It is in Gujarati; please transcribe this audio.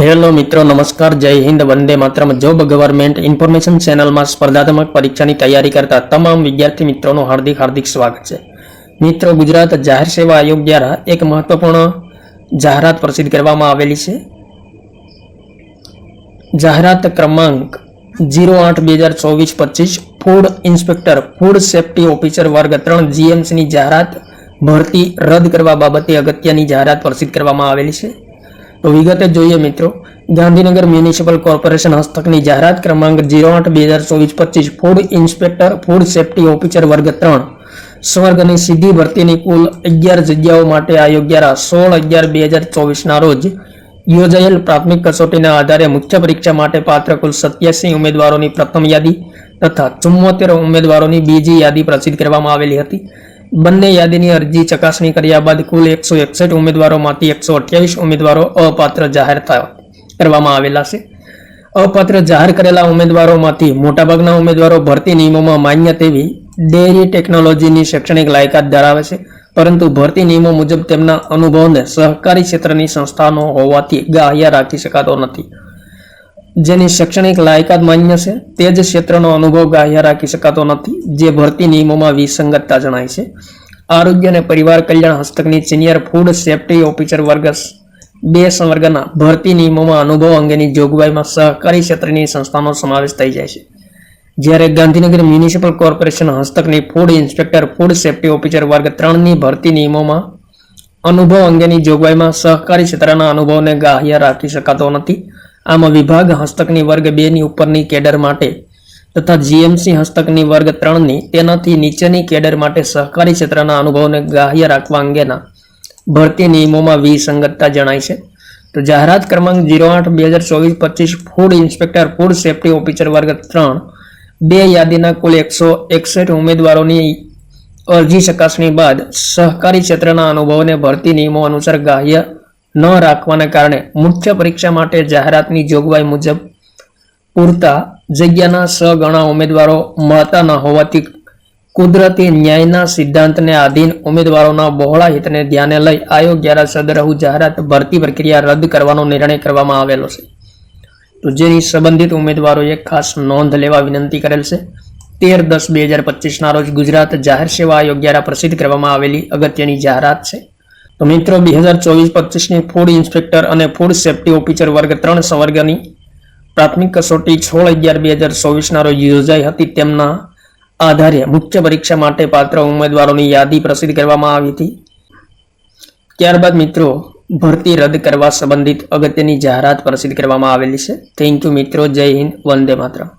હેલો મિત્રો, નમસ્કાર, જય હિન્દ, વંદે માત્રમ. જોબ ગવર્મેન્ટ ઇન્ફોર્મેશન ચેનલમાં સ્પર્ધાત્મક પરીક્ષાની તૈયારી કરતા તમામ વિદ્યાર્થી મિત્રોનું હાર્દિક હાર્દિક સ્વાગત છે. મિત્રો, ગુજરાત જાહેર સેવા આયોગ દ્વારા એક મહત્વપૂર્ણ જાહેરાત પ્રસિદ્ધ કરવામાં આવેલી છે. જાહેરાત ક્રમાંક જીરો આઠ બે હજાર ચોવીસ પચીસ, food inspector, food safety officer વર્ગ ત્રણ જીએમસીની જાહેરાત ભરતી રદ કરવા બાબતે અગત્યની જાહેરાત પ્રસિદ્ધ કરવામાં આવેલી છે. વિગતે જોઈએ મિત્રો, ગાંધીનગર મ્યુનિસિપલ કોર્પોરેશન હસ્તકની જાહેરાત ક્રમાંક જીરો આઠ બે હજાર ચોવીસ પચીસ, food inspector, food safety officer વર્ગ ત્રણ. સ્વર્ગની સીધી ભરતીની કુલ અગિયાર જગ્યાઓ માટે આ યોગ્યારા સોળ અગિયાર બે હજાર ચોવીસના રોજ યોજાયેલ પ્રાથમિક કસોટીના આધારે મુખ્ય પરીક્ષા માટે પાત્ર કુલ સત્યાસી ઉમેદવારોની પ્રથમ યાદી તથા ચુમ્મોતેર ઉમેદવારોની બીજી યાદી પ્રસિદ્ધ કરવામાં આવેલી હતી. બંને યાદીની અરજી ચકાસણી કર્યા બાદ કુલ એકસો એકસઠ ઉમેદવારોમાંથી એકસો અઠ્યાવીસ ઉમેદવારો અપાત્ર જાહેર કરવામાં આવેલા છે. અપાત્ર જાહેર કરેલા ઉમેદવારોમાંથી મોટાભાગના ઉમેદવારો ભરતી નિયમોમાં માન્ય તેવી ડેરી ટેકનોલોજીની શૈક્ષણિક લાયકાત ધરાવે છે, પરંતુ ભરતી નિયમો મુજબ તેમના અનુભવને સહકારી ક્ષેત્રની સંસ્થાનો હોવાથી ગ્રાહ્ય રાખી શકાતો નથી. જેની શૈક્ષણિક લાયકાત માન્ય છે, તે જ ક્ષેત્રનો અનુભવ ગ્રાહ્ય રાખી શકાતો નથી, જે ભરતી નિયમોમાં વિસંગતતા જણાય છે. આરોગ્ય અને પરિવાર કલ્યાણ હસ્તકની સિનિયર ફૂડ સેફ્ટી ઓફિસર વર્ગ બે સંવર્ગના ભરતી નિયમોમાં અનુભવ અંગેની જોગવાઈમાં સહકારી ક્ષેત્રની સંસ્થાનો સમાવેશ થઈ જાય છે. જ્યારે ગાંધીનગર મ્યુનિસિપલ કોર્પોરેશન હસ્તકની food inspector food safety officer વર્ગ ત્રણની ભરતી નિયમોમાં અનુભવ અંગેની જોગવાઈમાં સહકારી ક્ષેત્રના અનુભવને ગ્રાહ્ય રાખી શકાતો નથી. આમાં વિભાગ હસ્તકની વર્ગ બે ની ઉપરની કેડર માટે તથા જીએમસી હસ્તકની વર્ગ ત્રણની તેનાથી નીચેની કેડર માટે સહકારી ક્ષેત્રના અનુભવને ગ્રાહ્ય રાખવા અંગેના ભરતી નિયમોમાં વિસંગતતા જણાય છે. તો જાહેરાત ક્રમાંક જીરો આઠ બે હજાર ચોવીસ પચીસ food inspector, food safety officer વર્ગ ત્રણ. બે યાદીના કુલ એકસો એકસઠ ઉમેદવારોની અરજી ચકાસણી બાદ સહકારી ક્ષેત્રના અનુભવને ભરતી નિયમો અનુસાર ગ્રાહ્ય ન રાખવાને કારણે મુખ્ય પરીક્ષા માટે જાહેરાતની જોગવાઈ મુજબ પૂરતા જગ્યાના સ ગણા ઉમેદવારો મળતા ન હોવાથી કુદરતી ન્યાયના સિદ્ધાંતને આધીન ઉમેદવારોના બહોળા હિતને ધ્યાને લઈ આયોગ દ્વારા સદરહુ જાહેરાત ભરતી પ્રક્રિયા રદ કરવાનો નિર્ણય કરવામાં આવેલો છે. તો જેની સંબંધિત ઉમેદવારોએ ખાસ નોંધ લેવા વિનંતી કરેલ છે. તેર દસ બે હજાર પચીસના રોજ ગુજરાત જાહેર સેવા આયોગ દ્વારા પ્રસિદ્ધ કરવામાં આવેલી અગત્યની જાહેરાત છે. તો મિત્રો, બે હજાર ચોવીસ પચીસની ફૂડ ઇન્સ્પેક્ટર અને ફૂડ સેફ્ટી ઓફિસર વર્ગ ત્રણ સંવર્ગની પ્રાથમિક કસોટી સોળ અગિયાર બે હજાર ચોવીસના રોજ યોજાઈ હતી. તેમના આધારે મુખ્ય પરીક્ષા માટે પાત્ર ઉમેદવારોની યાદી પ્રસિદ્ધ કરવામાં આવી હતી. ત્યારબાદ મિત્રો, ભરતી રદ કરવા સંબંધિત અગત્યની જાહેરાત પ્રસિદ્ધ કરવામાં આવેલી છે. થેન્ક યુ મિત્રો. જય હિન્દ. વંદે માતરમ.